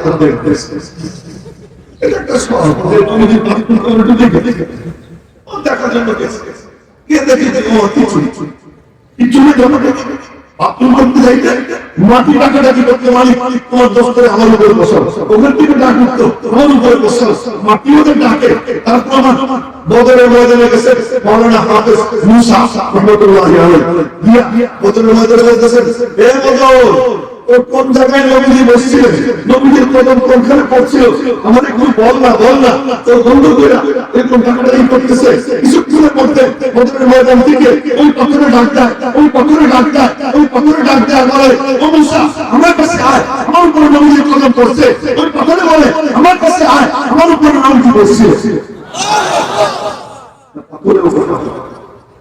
আপনার এটা একটা স্বভাব তুমি যদি বাথরুম কমিটি দেখে ও দেখার জন্য গেছে। কে দেখে যে, ও, কিছু কিছু না জমা বাথরুম করতে যাইতে মাটি ডাকা ডাকি করতে মালিক মালিক, তোমার দোষ করে আমার উপরে বসাও। ওখান থেকে ডাক উঠতো তোমার উপরে বসাও। মাটি ওদের ডাকে, তারপর আমার বদরের ময়দানে গেছে। মৌলানা হাফেজ মুসা রহমতুল্লাহি আলাইহি। দিয়া বদরের ময়দানে বলতেছে, এ বদর ও কোন জায়গায় নবীজি বসছিলেন? নবীজির কদম কোনখানে পড়ছিল? আমার একটু বল না বল না। তোর বন্ধ করে এরকম ডাকাডাকি করতেছে? কিছুক্ষণের মধ্যে বদরের ময়দান থেকে ওই পাথরে ডাক দেয়, ওই পাথরে ডাক দেয়, ওই পাথরে ডাক দেয়, বলে, ও মুসা, আমার কাছে আয়। আমার উপর নবীজির কদম পড়ছে। ওই পাথরে বলে, আমার কাছে আয়। আমার উপর নবীজি বসছে। পাথরে উপর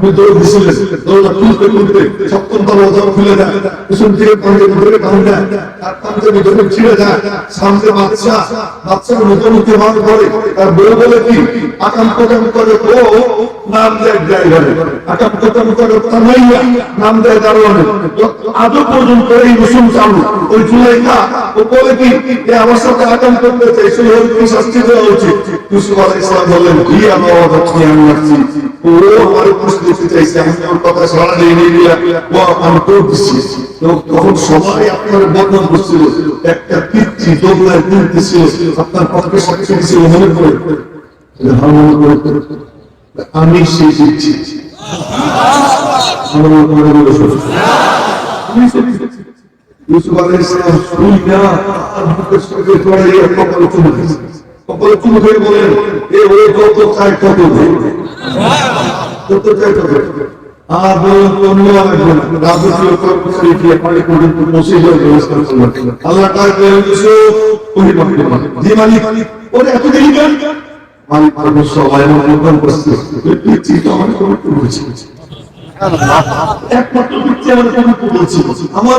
আপনি দৌড় দিছিলেন, দৌড়টা খুলতে খুলতে সপ্তম তলা ওজন খুলে দেয়, পিছন থেকে পাঞ্জে ধরে টান দেয়, তার পাঞ্জাবি যখন ছিঁড়ে যায়, সামনে বাচ্চা বলে কি, আকাম করে ও নাম দেয় আকাম করে নাম দেয় পর্যন্ত এই রসুন চালু, ওই জুলাইখা ও বলে কি আমার সাথে আকাম করতে ওর কি শাস্তি দেওয়া উচিত। ইউসুফ আলাইহিস কি আমার আমি ও আমার প্রশ্ন দিতে চাইছে, আমি ওর কথা সারা দিয়ে নিয়ে আমি দিচ্ছি তখন সবাই আপনার বর্ণন করছিল। একটা পিচ্ছি আপনার মনে করে। আমি সেই দিচ্ছি। কপালে চুমু বলেন, এ ওরে যত তত দে তত চাই আর বলেন অন্য আরেকজন রাজকীয় পানি পর্যন্ত মুসিবের ব্যবস্থা করলেন আল্লাহ তার ইউসুফ ওই জি মালিক, ওরে এত দেরি কেন? মালিক পারব সবাই আমার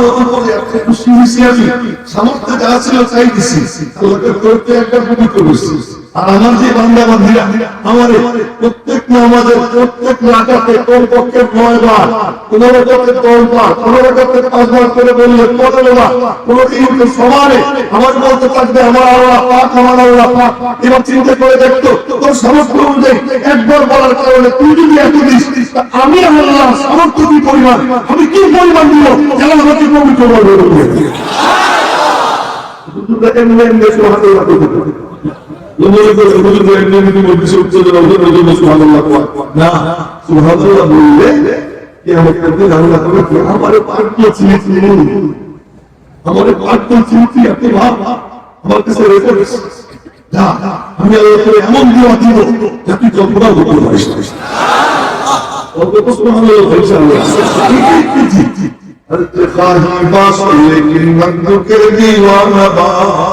সামর্থ্য যা ছিল দিছি। একটা আর আমার যে বান্দা বান্দিরা আমার প্রত্যেক নামাজের প্রত্যেক রাকাতে তোর পক্ষে নয় বার পনেরো করতে দশ বার পনেরো করতে পাঁচ বার করে বললে পনেরো বার কোনো কিন্তু সমানে আমার বলতে থাকবে আমার আল্লাহ পাক আমার আল্লাহ পাক। এবার চিন্তা করে দেখতো তোর সামর্থ্য অনুযায়ী একবার বলার কারণে তুই যদি এত দিস আমি আল্লাহ সামর্থ্য কি পরিমাণ? আমি কি পরিমাণ দিব? যেন আমাকে পবিত্র বলবে এমনি না সুবহানাল্লাহ বললে কি আমাকে আপনি আল্লাহ করে আমারে পাক দিয়েছি আমারে পাক দিয়েছি আপনি ভাব আমার কাছে রেকর্ড না আমি আল্লাহ করে এমন দোয়া দিব যে তুই কল্পনা করতে পারিস না অল্প সুবহানাল্লাহ বলছে আল্লাহ ارتقاهي باصل لكن مكدوك ديوان باص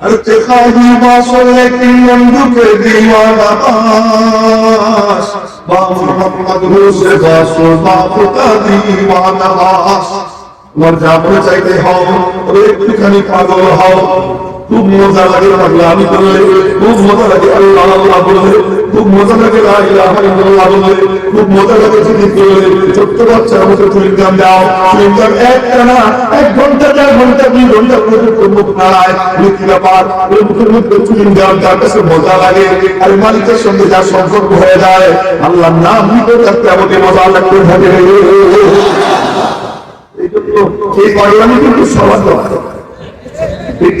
ارتقاهي باصل لكن ممدوك ديوان باص باب محمد روس باصل باب کا ديوان باص তোমার যা মনে চাইতে হও তবে একটুখানি পাগল হও খুব মজা লাগে পাগলামি করলে খুব মজা লাগে আল্লাহ আল্লাহ বললে খুব মজা লাগে লা ইলাহা ইল্লাল্লাহ বললে খুব মজা লাগে জিকির করলে ছোট্ট বাচ্চার মতো চুইংগাম দাও চুইংগাম একটা না এক ঘন্টা দুই ঘণ্টা পর্যন্ত মুখ নাড়ায় কি ব্যাপার ওই মুখের মধ্যে চুইংগাম যার কাছে মজা লাগে আর সম্পর্ক হয়ে যায়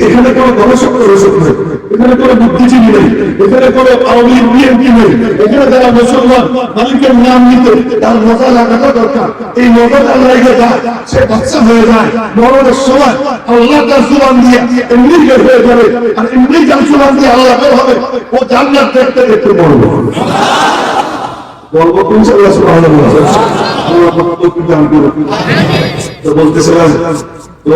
এখানে কোনো গবেষক গবেষক নেই। এখানে কোনো বুদ্ধিজীবী নেই। এখানে কোনো আওয়ামী বিএনপি নেই। এখানে যারা মুসলমান মালিকের নাম নিতে তার মজা লাগানো দরকার। এই মজাটা লাগে যায় সে বাচ্চা হয়ে যায়। মরণের সময় আল্লাহ তার জুবান দিয়ে এমনি বের হয়ে যাবে আর এমনি যার জুবান দিয়ে আল্লাহ বের হবে ও জান্নাত দেখতে দেখতে মরবে বলব কোন সাল্লাহ সুবহানাল্লাহ আল্লাহ বলতেছিলাম, তো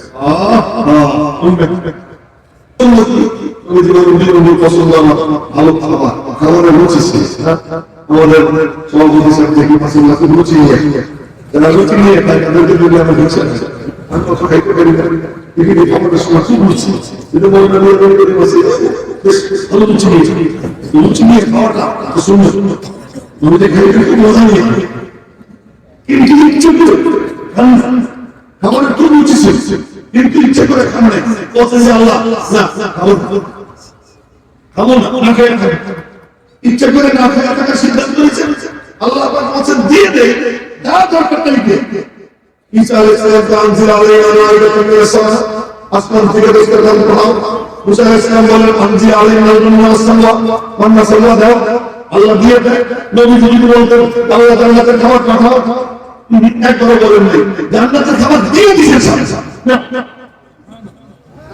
ভালো খাবার খাবারের রুচি আমাদের সভাপতি সাহেব দেখি পছন্দ আছে রুচি নিয়ে যারা রুচি নিয়ে খায় তাদেরকে যদি আমরা রুচি আছে আমি কত খাইতে পারি না দেখি দেখি সময় খুব রুচি মনে খুব। খাবারের খুব ছিল নাই বলছেন যে আল্লাহ না খাব না খাব না না খেয়ে খাবে ইচ্ছে করে না খেয়ে থাকার সিদ্ধান্ত নিয়েছেন আল্লাহ পাক বলছেন, দিয়ে দে, যা দরকার তাই দে। খাবার দিয়ে দিয়েছেন।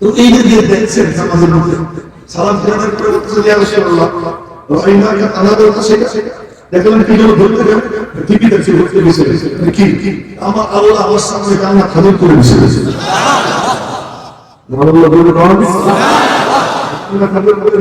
তো এই যে যে দেখছেন সমাজের মধ্যে, সালাম ফেরানোর পরে বলতেছে ইয়া রাসূলুল্লাহ রাইনা কা আনাদের কাছে দেখলেন কি যেন ধরতে গেল ঠিকই দেখছি ধরতে গেছে কি? আমার আল্লাহ আমার সামনে কান্না খাদর করে বসে আল্লাহ বলে রাম কান্না খাদর করে